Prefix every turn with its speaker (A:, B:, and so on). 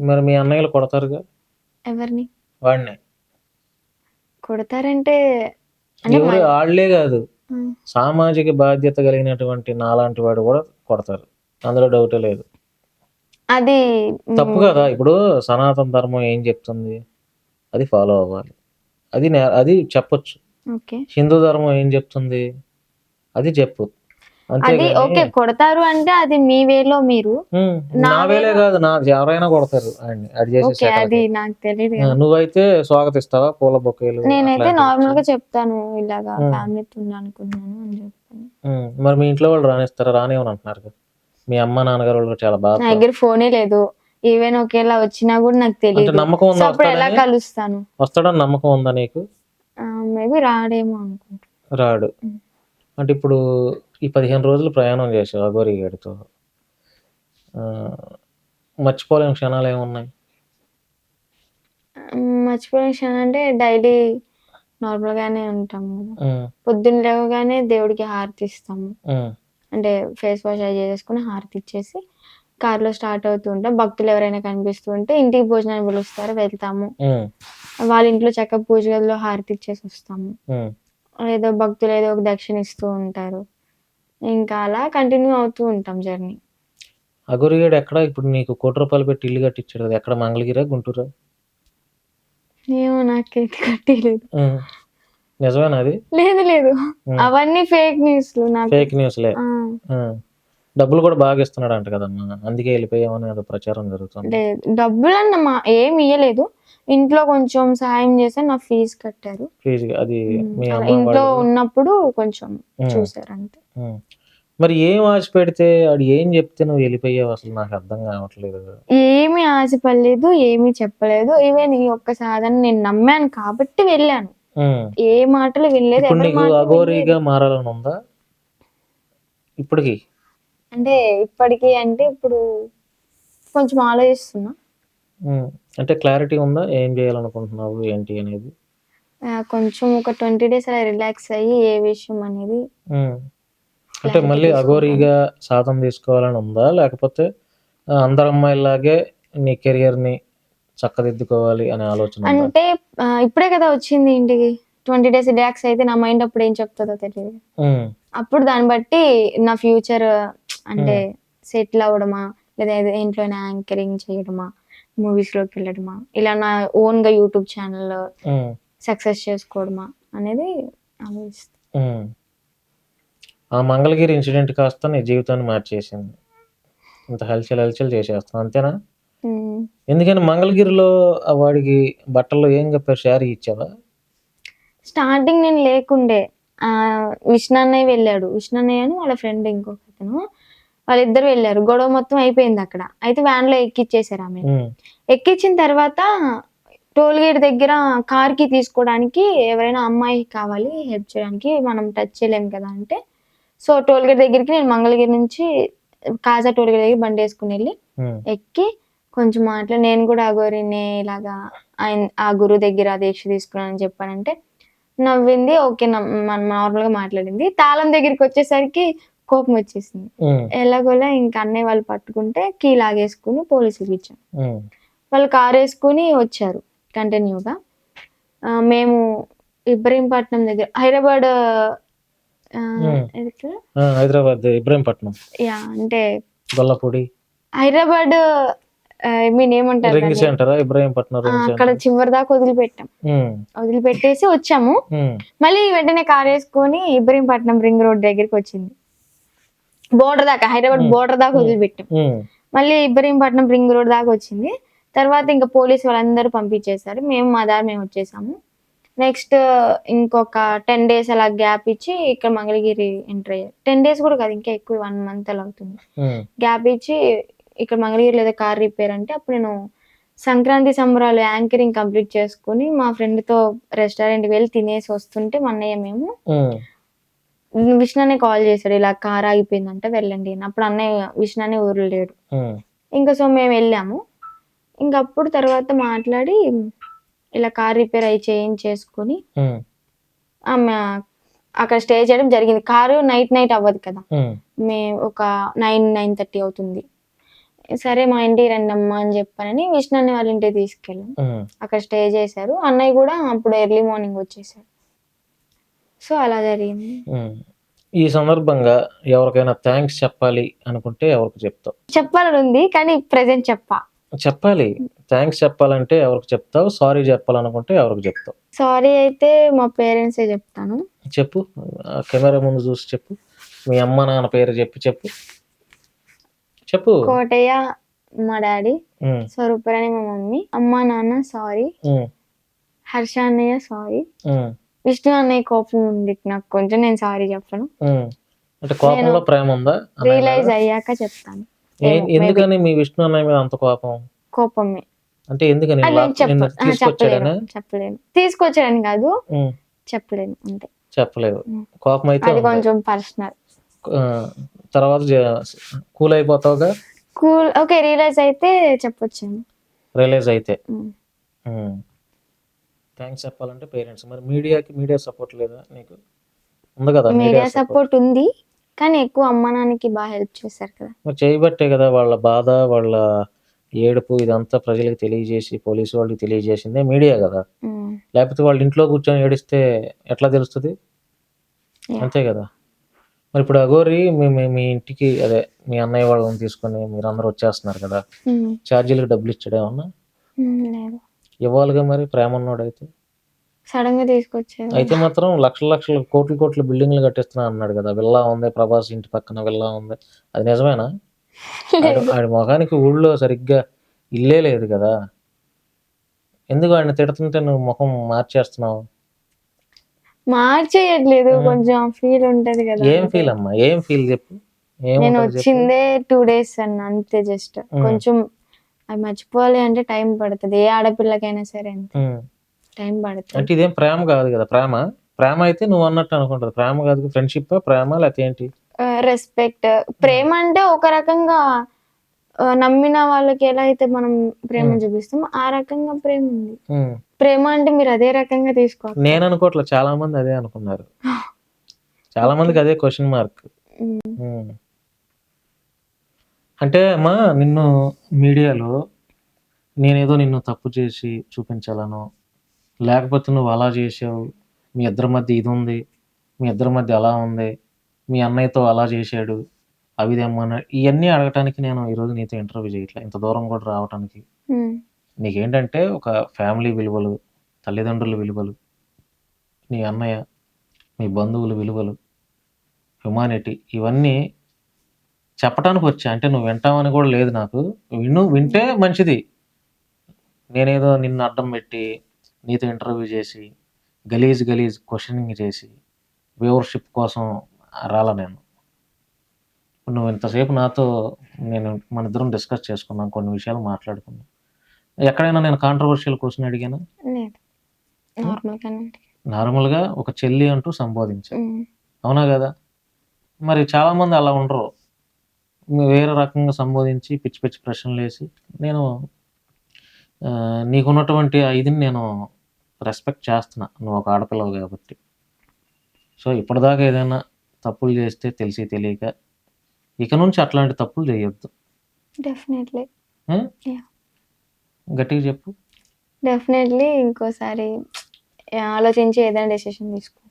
A: మరి మీ అన్నయ్యలు కొడతారుగా
B: ఎవరిని?
A: వాడిని.
B: కొడతారంటే
A: ఎవరు వాళ్ళే కాదు. సామాజిక బాధ్యత కలిగినటువంటి నాలాంటి వాడు కూడా కొడతారు. అందులో డౌటే లేదు.
B: అది
A: తప్పు కదా. ఇప్పుడు సనాతన ధర్మం ఏం చెప్తుంది? అది ఫాలో అవ్వాలి. అది అది చెప్పొచ్చు. హిందూ ధర్మం ఏం చెప్తుంది? అది చెప్పు.
B: అది ఓకే కొడతారు అంటే అది మీ వేలో మీరు. నా
A: వేలే కాదు ఎవరైనా కొడతారు అది.
B: నాకు తెలియదు
A: నువ్వైతే స్వాగతిస్తావా పూల బొకేలు
B: నేనైతే
A: నార్మల్గా?
B: చెప్తాను ఇలాగా
A: ఉమ్.
B: ఫ్యామిలీతో అనుకుంటున్నాను అని చెప్తాను.
A: మరి మీ ఇంట్లో వాళ్ళు రానిస్తారా రానివని అంటున్నారు. మీ అమ్మ నాన్నగారు వాళ్ళు చాలా బాధ.
B: నా దగ్గర ఫోనే లేదు. ఈవెన్ ఒకేలా వచ్చినా కూడా నాకు తెలియదు
A: నమ్మకం ఉందా
B: అప్పుడు ఎలా కలుస్తాను?
A: వస్తాడని నమ్మకం ఉందా నీకు?
B: మేబీ రాడేమో అనుకుంటా
A: రాడు. అంటే ఇప్పుడు ఈ పదిహేను రోజులు ప్రయాణం చేసావు అగోరి గాడితో మర్చిపోలేని క్షణాలు ఏమున్నాయి
B: మర్చిపోయిన క్షణం అంటే డైలీ నార్మల్ గానే ఉంటాము పొద్దున్న లేవగానే దేవుడికి హారతి ఇస్తాము. అంటే ఫేస్ వాష్ అవి చేసుకుని హారతి ఇచ్చేసి కార్లో స్టార్ట్ అవుతూ ఉంటాం. భక్తులు ఎవరైనా కనిపిస్తూ ఉంటే ఇంటికి భోజనాన్ని పిలుస్తారు వెళ్తాము. వాళ్ళ ఇంట్లో చక్కగా పూజ గదిలో హారతి ఇచ్చేసి వస్తాము. ఏదో భక్తులు ఏదో ఒక దక్షిణ ఇస్తూ ఉంటారు. ఇంకా అలా కంటిన్యూ అవుతూ ఉంటాం జర్నీ
A: అగోరి గాడు ఎక్కడ? ఇప్పుడు నీకు కోటి రూపాయలు పెట్టి ఇల్లు కట్టించాడు కదా ఎక్కడ? మంగళగిరా గుంటూరా?
B: ఏమో నాకైతే కట్టలేదు
A: ఉమ్. నిజమేనా అది?
B: లేదు లేదు. అవన్నీ ఫేక్ న్యూస్లు నాకు.
A: ఫేక్ న్యూస్లే. డబ్బులు కూడా బాగా ఇస్తున్నాడు అంట కదమ్మా అందుకే వెళ్ళిపోయామని ఏదో ప్రచారం జరుగుతుంది.
B: డబ్బులు అన్న మా ఏమి ఇయ్యలేదు. ఇంట్లో కొంచెం సాయం చేస్తే నా ఫీజు కట్టారు.
A: ప్లీజ్ అది మీ
B: ఇంట్లో ఉన్నప్పుడు కొంచెం. చూసారు అంతే
A: ఉమ్. మరి ఏం ఆశ పెడితే ఆడు ఏం చెప్తే నువ్వు వెళ్ళిపోయావు? అసలు నాకు అర్థం కావట్లేదు.
B: ఏమీ ఆశపడలేదు ఏమీ చెప్పలేదు. ఈవెన్ ఈ ఒక్క సాధన నేను నమ్మాను కాబట్టి వెళ్ళాను. ఏ మాటలు మాటలు
A: అఘోరీగా. మారాలని ఉందా? ఇప్పటికి?
B: అంటే ఇప్పటికీ అంటే ఇప్పుడు కొంచెం ఆలోచిస్తున్నా.
A: అంటే క్లారిటీ ఉందా? ఏం చేయాలనుకుంటున్నావు? ఏంటి అనేది?
B: కొంచెం ఒక ట్వంటీ డేస్ అలా రిలాక్స్ అయ్యి ఏ విషయం అనేది.
A: అంటే మళ్ళీ. అఘోరీగా సాధన తీసుకోవాలని ఉందా? లేకపోతే అందరు అమ్మాయిలాగే నీ కెరియర్ని చక్కదిద్దుకోవాలి అనే ఆలోచన ఉందా?
B: అంటే ఇప్పుడే కదా వచ్చింది ఇంటికి. ట్వంటీ డేస్ రిలాక్స్ అయితే నా మైండ్ అప్పుడు ఏం చెప్తుందో తెలియదు
A: అప్పుడు
B: దాన్ని బట్టి నా ఫ్యూచర్ అంటే సెటిల్ అవ్వడమా లేదా ఏదో ఇంట్లో యాంకరింగ్ చేయడమా? మూవీస్లోకి వెళ్ళడమా? ఇలా నా ఓన్గా యూట్యూబ్ ఛానల్
A: ఉమ్.
B: సక్సెస్ చేసుకోవడమా? అనేది ఆలోచిస్తాను.
A: ఆ. మంగళగిరి ఇన్సిడెంట్ కాస్త నీ జీవితాన్ని మార్చేసింది. ఇంత హల్చల్ హల్చల్ చేసేస్తాం అంతేనా. ఎందుకని మంగళగిరిలో వాడికి బట్టల్లో ఏం చెప్పారు శారీ ఇచ్చావా?
B: స్టార్టింగ్ నేను లేకుండే. విష్ణన్నయ్య వెళ్ళాడు. విష్ణన్నయ్య అని వాళ్ళ ఫ్రెండ్ ఇంకొక అతను వాళ్ళిద్దరు వెళ్ళారు. గొడవ మొత్తం అయిపోయింది అక్కడ. అయితే వ్యాన్లో ఎక్కిచ్చేసారు ఆమె. ఎక్కించిన తర్వాత టోల్ గేట్ దగ్గర కార్కి తీసుకోవడానికి ఎవరైనా అమ్మాయి కావాలి హెల్ప్ చేయడానికి మనం టచ్ చేయలేం కదా అంటే. సో టోల్ గేట్ దగ్గరికి నేను మంగళగిరి నుంచి కాజా టోల్ గేట్ దగ్గర బండి వేసుకుని వెళ్ళి. ఎక్కి కొంచెం మాట్లా నేను కూడా అగోరిని ఇలాగా ఆయన ఆ గురువు దగ్గర దీక్ష తీసుకున్నానని చెప్పానంటే నవ్వింది. ఓకే మనం నార్మల్గా మాట్లాడింది. తాళం దగ్గరికి వచ్చేసరికి కోపం వచ్చేసింది. ఎలాగోలా ఇంకా అన్నయ్య వాళ్ళు పట్టుకుంటే కీ లాగేసుకుని పోలీసులకు ఇచ్చాం. వాళ్ళు కార్ వేసుకుని వచ్చారు కంటిన్యూగా. మేము ఇబ్రహీంపట్నం దగ్గర హైదరాబాద్
A: హైదరాబాద్ ఇబ్రహీంపట్నం.
B: యా అంటే
A: గొల్లపూడి.
B: హైదరాబాద్ మీన్ ఏమంటారు అక్కడ చివరి దాకా వదిలిపెట్టాం. వదిలిపెట్టేసి వచ్చాము. మళ్ళీ వెంటనే కార్ వేసుకొని ఇబ్రహీంపట్నం రింగ్ రోడ్ దగ్గరికి వచ్చింది. బోర్డర్ దాకా హైదరాబాద్. బోర్డర్ దాకా. వదిలిపెట్టాం. మళ్ళీ ఇబ్రహీంపట్నం రింగ్ రోడ్ దాకా వచ్చింది తర్వాత ఇంకా పోలీస్ వాళ్ళందరూ పంపించేశారు మేము మా దారి మేము వచ్చేసాము నెక్స్ట్ ఇంకొక టెన్ డేస్ అలా గ్యాప్ ఇచ్చి ఇక్కడ మంగళగిరి ఎంటర్ అయ్యారు టెన్ డేస్ కూడా కాదు ఇంకా ఎక్కువ వన్ మంత్ అలా అవుతుంది. గ్యాప్ ఇచ్చి ఇక్కడ మంగళగిరి లేదా కార్ రిపేర్ అంటే అప్పుడు నేను సంక్రాంతి సంబరాలు యాంకరింగ్ కంప్లీట్ చేసుకుని మా ఫ్రెండ్తో రెస్టారెంట్కి వెళ్ళి తినేసి వస్తుంటే మా అన్నయ్య మేము. విష్ణునే కాల్ చేశాడు ఇలా కార్ ఆగిపోయిందంటే వెళ్ళండి అప్పుడు అన్నయ్య విష్ణునే ఊర్లో లేడు. ఇంకా సో మేము వెళ్ళాము. ఇంకా అప్పుడు తర్వాత మాట్లాడి ఇలా కార్ రిపేర్ అయి చేంజ్ చేసుకొని. ఆమె అక్కడ స్టే చేయడం జరిగింది. కారు నైట్ నైట్ అవ్వదు కదా.
A: ఉమ్.
B: మే ఒక నైన్ నైన్ థర్టీ అవుతుంది. సరే మా ఇంటికి రండి అమ్మా అని చెప్పానని విష్ణు అన్న వాళ్ళ ఇంటికి తీసుకెళ్ళాం. అక్కడ స్టే చేశారు. అన్నయ్య కూడా అప్పుడు ఎర్లీ మార్నింగ్ వచ్చేసారు సో అలా జరిగింది.
A: ఈ సందర్భంగా ఎవరికైనా థ్యాంక్స్ చెప్పాలి అనుకుంటే ఎవరికి చెప్తావు?
B: చెప్పాలని ఉంది కానీ ప్రెసెంట్ చెప్పా.
A: చెప్పాలి. థ్యాంక్స్ చెప్పాలంటే ఎవరికి చెప్తావు? సారీ చెప్పాలనుకుంటే ఎవరికి చెప్తావు?
B: సారీ అయితే మా పేరెంట్సే చెప్తాను.
A: చెప్పు. కెమెరా ముందు చూసి చెప్పు. మీ అమ్మ నాన్న పేరు చెప్పి చెప్పు. చెప్పు.
B: కోటయ్య మా డాడీ స్వరూపరాణి మా మమ్మీ అమ్మ నాన్న సారీ. హర్ష అన్నయ్య సారీ. విష్ణు అన్నయ్య కోపం ఉంది నాకు. కొంచెం నేను సారీ చెప్పను.
A: ఉమ్. అంటే కోపంలో ప్రేమ ఉందా? అన్నయ్య మీద?
B: రియలైజ్ అయ్యాక చెప్తాను.
A: ఏ- ఎందుకని మీ విష్ణు అన్నయ్య మీద అంత కోపం?
B: కోపమే.
A: అంటే ఎందుకని
B: అది
A: లా-
B: నేను చెప్ప
A: నిన్ను
B: ఆ,
A: తీసుకొచ్చాడనే?
B: చెప్పలేను. తీసుకొచ్చాడని కాదు.
A: ఉమ్,
B: చెప్పలేను. అంతే.
A: చెప్పలేదు.
B: ఉమ్.
A: కోపం అయితే
B: అది
A: ఉంది.
B: కొంచెం పర్సనల్.
A: ఆ, తర్వాత కూల్ అయిపోతావుగా?
B: కూల్ ఓకే రియలైజ్ అయితే చెప్పొచ్చాను
A: రిలీజ్ అయితే.
B: ఉమ్.
A: థ్యాంక్స్ చెప్పాలంటే పేరెంట్స్. మరి మీడియాకి మీడియా సపోర్ట్ లేదా నీకు? ఉంది కదా
B: మీడియా
A: సపోర్ట్?
B: ఉంది కానీ ఎక్కువ అమ్మ నాన్నకి బాగా హెల్ప్ చేశారు కదా.
A: మరి చేయబట్టే కదా వాళ్ళ బాధ వాళ్ళ ఏడుపు ఇదంతా ప్రజలకు తెలియజేసి పోలీసు వాళ్ళకి తెలియజేసిందే మీడియా కదా. లేకపోతే వాళ్ళ ఇంట్లో కూర్చొని ఏడిస్తే ఎట్లా తెలుస్తుంది. అంతే కదా. మరి ఇప్పుడు అగోరి మీ మీ- ఇంటికి అదే మీ అన్నయ్య వాళ్ళని తీసుకొని మీరు అందరూ వచ్చేస్తున్నారు కదా. ఛార్జీలకు డబ్బులు ఇచ్చాడు ఏమన్నా?
B: ఉమ్, లేదు.
A: ఇవ్వాలిగా మరి ప్రేమ ఉన్నోడైతే
B: సడన్గా తీసుకొచ్చారు.
A: అయితే మాత్రం లక్షల లక్షల కోట్ల కోట్ల బిల్డింగ్లు కట్టిస్తున్నా అన్నాడు కదా. విల్లా ఉంది ప్రభాస్ ఇంటి పక్కన విల్లా ఉంది. అది నిజమేనా? ఆడి- మొఖానికి ఊళ్ళో సరిగ్గా ఇల్లే లేదు కదా. ఎందుకు ఆయన తిడుతుంటే నువ్వు ముఖం మార్చేస్తున్నావు?
B: మార్చేయట్లేదు. కొంచెం ఫీల్ ఉంటది కదా.
A: ఏం ఫీల్ అమ్మా? ఏం ఫీల్ చెప్పు?
B: నేను వచ్చిందే టూ డేస్ అన్న అంతే జస్ట్. కొంచెం అది మర్చిపోవాలి అంటే టైం పడుతుంది. ఏ ఆడపిల్లకైనా సరే అంతే. టైం పడుతుంది.
A: అంటే ఇదేం ప్రేమ కాదు కదా ప్రేమ? ప్రేమ అయితే నువ్వు అన్నట్టు అనుకుంటది ప్రేమ కాదు ఫ్రెండ్షిప్ ప్రేమ లేకపోతే ఏంటి?
B: రెస్పెక్ట్ ప్రేమ అంటే ఒక రకంగా నమ్మిన వాళ్ళకి ఎలా అయితే మనం ప్రేమ చూపిస్తాం ఆ రకంగా ప్రేమ ఉంది. ప్రేమ అంటే మీరు అదే రకంగా తీసుకోవాలి.
A: నేను అనుకోవట్లే చాలా మంది అదే అనుకున్నారు. చాలా మందికి అదే క్వశ్చన్ మార్క్. అంటే అమ్మా నిన్ను మీడియాలో నేనేదో నిన్ను తప్పు చేసి చూపించాలను లేకపోతే నువ్వు అలా చేసావు మీ ఇద్దరి మధ్య ఇది ఉంది మీ ఇద్దరి మధ్య అలా ఉంది మీ అన్నయ్యతో అలా చేశాడు అవి తెమ్మన్నా ఇవన్నీ అడగటానికి నేను ఈరోజు నీతో ఇంటర్వ్యూ చేయట్లే ఇంత దూరం కూడా రావడానికి
B: ఉమ్.
A: నీకేంటంటే ఒక ఫ్యామిలీ విలువలు తల్లిదండ్రుల విలువలు నీ అన్నయ్య మీ బంధువుల విలువలు హ్యుమానిటీ ఇవన్నీ చెప్పడానికి వచ్చా. అంటే నువ్వు వింటావని కూడా లేదు నాకు. విను వింటే మంచిది. నేనేదో నిన్ను అడ్డం పెట్టి నీతో ఇంటర్వ్యూ చేసి గలీజ్ గలీజ్ క్వశ్చనింగ్ చేసి వ్యూవర్షిప్ కోసం రాల నేను. నువ్వు ఇంతసేపు నాతో నేను మన ఇద్దరం డిస్కస్ చేసుకున్నాం కొన్ని విషయాలు మాట్లాడుకున్నాం. ఎక్కడైనా నేను కాంట్రవర్షియల్ క్వశ్చన్ అడిగానా? నార్మల్గా ఒక చెల్లి అంటూ సంబోధించా.
B: ఉమ్.
A: అవునా కదా? మరి చాలామంది అలా ఉండరు. వేరే రకంగా సంబోధించి పిచ్చి పిచ్చి ప్రశ్నలు వేసి నేను నీకున్నటువంటి ఆ ఇదిని నేను రెస్పెక్ట్ చేస్తున్నా. నువ్వు ఒక ఆడపిల్లవు కాబట్టి. సో ఇప్పటిదాకా ఏదైనా తప్పులు చేస్తే తెలిసి తెలియక ఇక నుంచి అట్లాంటి తప్పులు చేయొద్దు.
B: డెఫినెట్లీ.
A: గట్టిగా చెప్పు.
B: డెఫినెట్లీ ఇంకోసారి ఆలోచించి ఏదైనా డెసిషన్ తీసుకో.